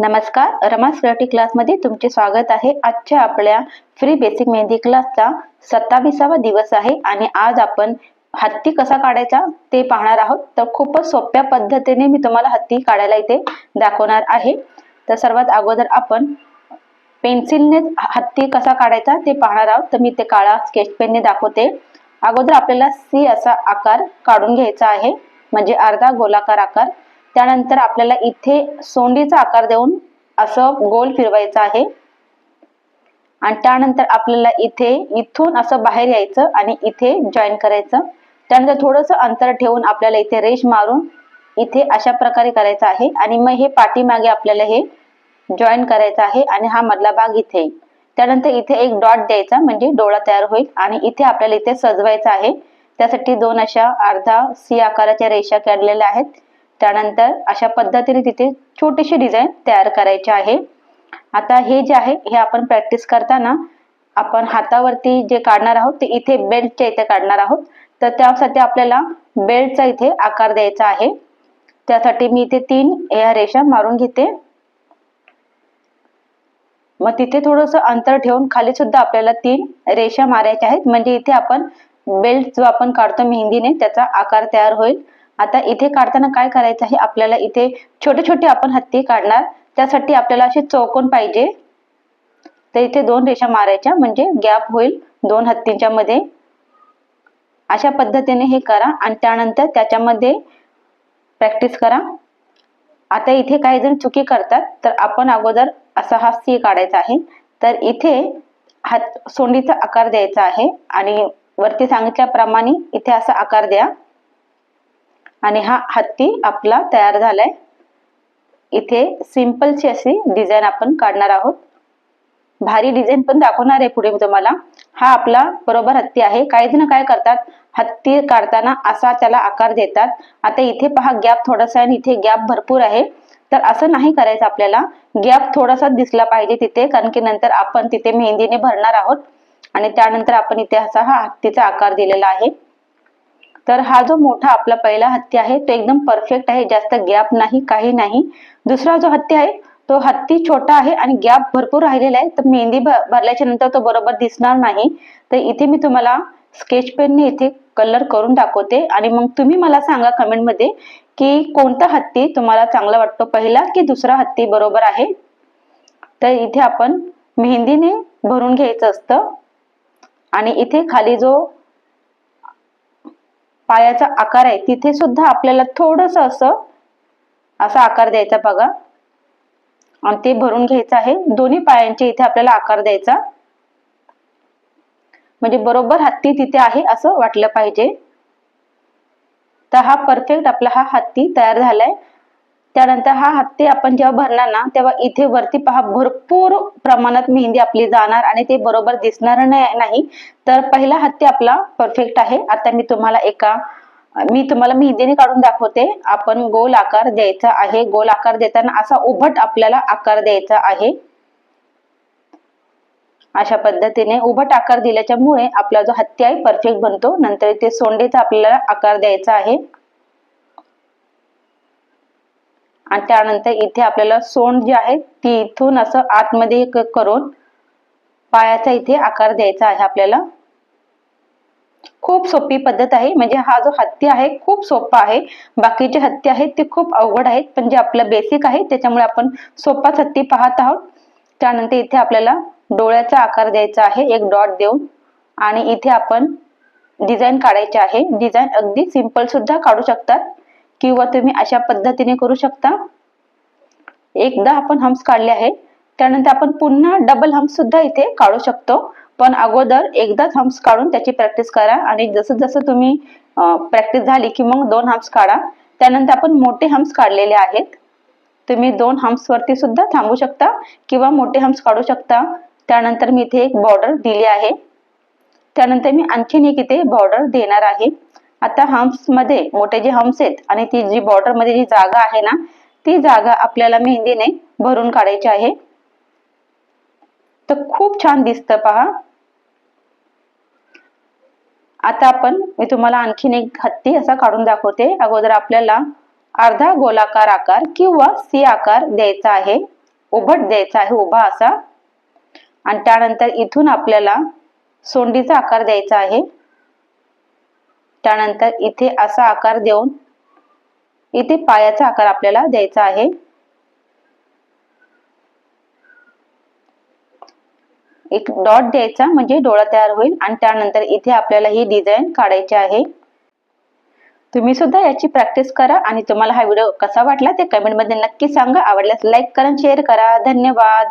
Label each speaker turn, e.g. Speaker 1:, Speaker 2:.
Speaker 1: नमस्कार रमा क्लास क्लासमध्ये तुमचे स्वागत आहे. आजच्या आपल्या फ्री बेसिक मेहंदी क्लासचा सत्तावीसावा दिवस आहे आणि आज आपण हत्ती कसा काढायचा ते पाहणार आहोत. तर खूपच सोप्या पद्धतीने मी तुम्हाला हत्ती काढायला इथे दाखवणार आहे. तर सर्वात अगोदर आपण पेन्सिलने हत्ती कसा काढायचा ते पाहणार आहोत. तर मी ते काळा स्केच पेनने दाखवते. अगोदर आपल्याला सी असा आकार काढून घ्यायचा आहे. म्हणजे अर्धा गोलाकार आकार. त्यानंतर आपल्याला इथे सोंडीचा आकार देऊन असं गोल फिरवायचं आहे. आणि त्यानंतर आपल्याला इथे इथून असं बाहेर यायचं आणि इथे जॉईन करायचं. त्यानंतर थोडंसं अंतर ठेवून आपल्याला इथे रेश मारून इथे अशा प्रकारे करायचं आहे. आणि मग हे पाठीमागे आपल्याला हे जॉईन करायचं आहे आणि हा मधला भाग इथे. त्यानंतर इथे एक डॉट द्यायचा म्हणजे डोळा तयार होईल. आणि इथे आपल्याला इथे सजवायचं आहे. त्यासाठी दोन अशा अर्धा सी आकाराच्या रेषा काढलेल्या आहेत. त्यानंतर अशा पद्धतीने तिथे छोटीशी डिझाईन तयार करायची आहे. आता हे जे आहे हे आपण प्रॅक्टिस करताना आपण हातावरती जे काढणार आहोत ते इथे बेल्टच्या इथे काढणार आहोत. तर त्यासाठी आपल्याला बेल्टचा इथे आकार द्यायचा आहे. त्यासाठी मी इथे तीन या रेषा मारून घेते. मग तिथे थोडस अंतर ठेवून खाली सुद्धा आपल्याला तीन रेषा मारायच्या आहेत. म्हणजे इथे आपण बेल्ट जो आपण काढतो मेहंदीने त्याचा आकार तयार होईल. आता इथे काढताना काय करायचं आहे? आपल्याला इथे छोटे छोटे आपण हत्ती काढणार. त्यासाठी आपल्याला असे चौकोन पाहिजे. तर इथे दोन रेषा मारायच्या म्हणजे गॅप होईल दोन हत्तींच्या मध्ये. अशा पद्धतीने हे करा आणि त्यानंतर त्याच्यामध्ये प्रॅक्टिस करा. आता इथे काही जण चुकी करतात तर आपण अगोदर असा हा सी काढायचा आहे. तर इथे हात सोंडीचा आकार द्यायचा आहे आणि वरती सांगितल्याप्रमाणे इथे असा आकार द्या. आणि हा हत्ती आपला तयार झालाय. इथे सिंपलची अशी डिझाईन आपण काढणार आहोत. भारी डिझाईन पण दाखवणार आहे पुढे मी तुम्हाला. हा आपला बरोबर हत्ती आहे. काही जण काय करतात हत्ती काढताना असा त्याला आकार देतात. आता इथे पहा गॅप थोडासा आणि इथे गॅप भरपूर आहे. तर असं नाही करायचं आपल्याला. गॅप थोडासा दिसला पाहिजे तिथे कारण की नंतर आपण तिथे मेहंदीने भरणार आहोत. आणि त्यानंतर आपण इथे असा हा हत्तीचा आकार दिलेला आहे. तर हा जो मोठा आपला पहिला हत्ती आहे तो एकदम परफेक्ट आहे जास्त गॅप नाही काही नाही. दुसरा जो हत्ती आहे तो हत्ती छोटा आहे आणि गॅप भरपूर राहिलेला आहे. तर मेहंदी भरल्याच्या नंतर तो बरोबर दिसणार नाही. तर इथे मी तुम्हाला स्केच पेनने इथे कलर करून दाखवते. आणि मग तुम्ही मला सांगा कमेंटमध्ये की कोणता हत्ती तुम्हाला चांगला वाटतो पहिला की दुसरा हत्ती बरोबर आहे? तर इथे आपण मेहंदीने भरून घ्यायचं असतं. आणि इथे खाली जो पायाचा आकार आहे तिथे सुद्धा आपल्याला थोडस असं असा आकार द्यायचा बघा. आणि ते भरून घ्यायचं आहे. दोन्ही पायांचे इथे आपल्याला आकार द्यायचा. म्हणजे बरोबर हत्ती तिथे आहे असं वाटलं पाहिजे. तर हा परफेक्ट आपला हा हत्ती तयार झालाय. त्यानंतर हा हत्ती आपण जेव्हा भरणार ना तेव्हा इथे वरती पहा भरपूर प्रमाणात मेहंदी आपली जाणार आणि ते बरोबर दिसणार नाही तर पहिला हत्ती आपला परफेक्ट आहे. आता मी तुम्हाला एका मी तुम्हाला मेहंदीने काढून दाखवते. आपण गोल आकार द्यायचा आहे. गोल आकार देताना असा उभट आपल्याला आकार द्यायचा आहे. अशा पद्धतीने उभट आकार दिल्याच्यामुळे आपला जो हत्ती आहे परफेक्ट बनतो. नंतर इथे सोंडेचा आपल्याला आकार द्यायचा आहे. आणि त्यानंतर इथे आपल्याला सोंड जी आहे ती इथून असं आतमध्ये करून पायाचा इथे आकार द्यायचा आहे आपल्याला. खूप सोपी पद्धत आहे. म्हणजे हा जो हत्ती आहे खूप सोपा आहे. बाकीचे हत्ती आहेत ते खूप अवघड आहेत पण जे आपलं बेसिक आहे त्याच्यामुळे आपण सोपाच हत्ती पाहत आहोत. त्यानंतर इथे आपल्याला डोळ्याचा आकार द्यायचा आहे एक डॉट देऊन. आणि इथे आपण डिझाईन काढायचे आहे. डिझाईन अगदी सिंपल सुद्धा काढू शकतात. किंवा तुम्ही अशा पद्धतीने करू शकता. एकदा आपण हम्स काढले आहे त्यानंतर आपण पुन्हा डबल हम्स सुद्धा इथे काढू शकतो. पण अगोदर एकदाच हम्स काढून त्याची प्रॅक्टिस करा आणि जसं जसं तुम्ही प्रॅक्टिस झाली की मग दोन हम्स काढा. त्यानंतर आपण मोठे हम्स काढलेले आहेत. तुम्ही दोन हम्स वरती सुद्धा थांबू शकता किंवा मोठे हम्स काढू शकता. त्यानंतर मी इथे एक बॉर्डर दिली आहे. त्यानंतर मी आणखीन एक इथे बॉर्डर देणार आहे. आता हम्समध्ये मोठे जे हम्स आहेत आणि ती जी बॉर्डरमध्ये जी जागा आहे ना ती जागा आपल्याला मेहंदीने भरून काढायची आहे. तर खूप छान दिसतं पहा. आता आपण मी तुम्हाला आणखीन एक हत्ती असा काढून दाखवते. अगोदर आपल्याला अर्धा गोलाकार आकार किंवा सी आकार द्यायचा आहे. उभट द्यायचा आहे उभा असा. आणि त्यानंतर इथून आपल्याला सोंडीचा आकार द्यायचा आहे. त्यानंतर इथे असा आकार देऊन इथे पायाचा आकार आपल्याला द्यायचा आहे. एक डॉट द्यायचा म्हणजे डोळा तयार होईल आणि त्यानंतर इथे आपल्याला ही डिझाईन काढायची आहे. तुम्ही सुद्धा याची प्रॅक्टिस करा आणि तुम्हाला हा व्हिडिओ कसा वाटला ते कमेंटमध्ये नक्की सांगा. आवडल्यास लाईक करा शेअर करा. धन्यवाद.